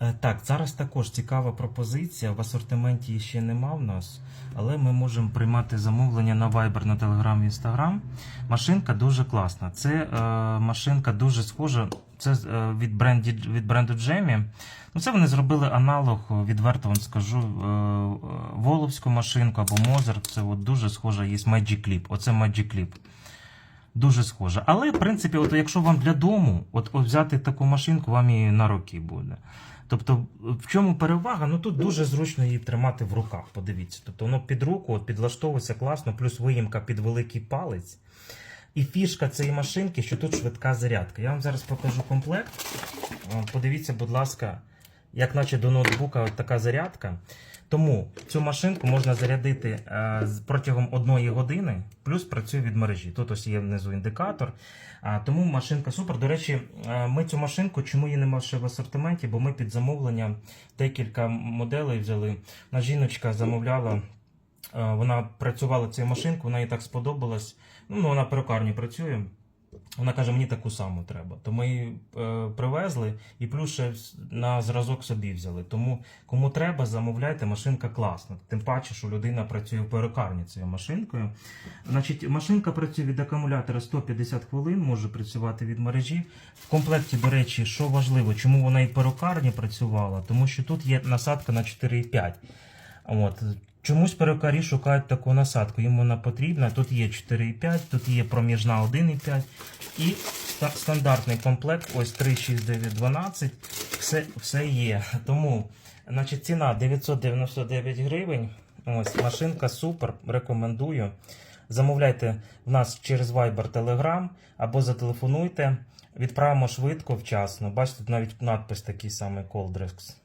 Е, Так, зараз також цікава пропозиція. В асортименті її ще нема в нас, але ми можемо приймати замовлення на Viber, на Telegram, Instagram. Машинка дуже класна. Це е, машинка дуже схожа. Це е, від, бренді, від бренду Джемі. Ну, це вони зробили аналог, відверто вам скажу, е, е, Воловську машинку або Мозер. Це от дуже схожа є Magic Clip. Оце Magic Clip. Дуже схоже. Але, в принципі, от якщо вам для дому, от, от взяти таку машинку, вам і на роки буде. Тобто, в чому перевага? Ну тут дуже зручно її тримати в руках. Подивіться. Тобто воно під руку от, підлаштовується класно, плюс виїмка під великий палець. І фішка цієї машинки, що тут швидка зарядка. Я вам зараз покажу комплект. Подивіться, будь ласка, як наче до ноутбука така зарядка. Тому цю машинку можна зарядити е, протягом одної години, плюс працює від мережі. Тут ось є внизу індикатор. Тому машинка супер. До речі, е, ми цю машинку, чому її немає ще в асортименті? Бо ми під замовлення декілька моделей взяли. На жіночка замовляла. е, Вона працювала цією машинкою, вона їй так сподобалась. Ну, вона перукарні працює. Вона каже, мені таку саму треба. То ми її е, привезли і плюс ще на зразок собі взяли. Тому кому треба, замовляйте, машинка класна. Тим паче, що людина працює в перукарні цією машинкою. Значить, машинка працює від акумулятора 150 хвилин, може працювати від мережі. В комплекті, до речі, що важливо, чому вона і в перукарні працювала, тому що тут є насадка на 4,5. От. Чомусь перукарі шукають таку насадку. Їм вона потрібна. Тут є 4,5, тут є проміжна 1,5 і ста- стандартний комплект, ось 3, 6, 9, 12. Все, все є. Тому значить, ціна 999 гривень. Ось машинка супер, рекомендую. Замовляйте в нас через Viber Telegram або зателефонуйте. Відправимо швидко, вчасно. Бачите, навіть надпис такий самий Coldrex.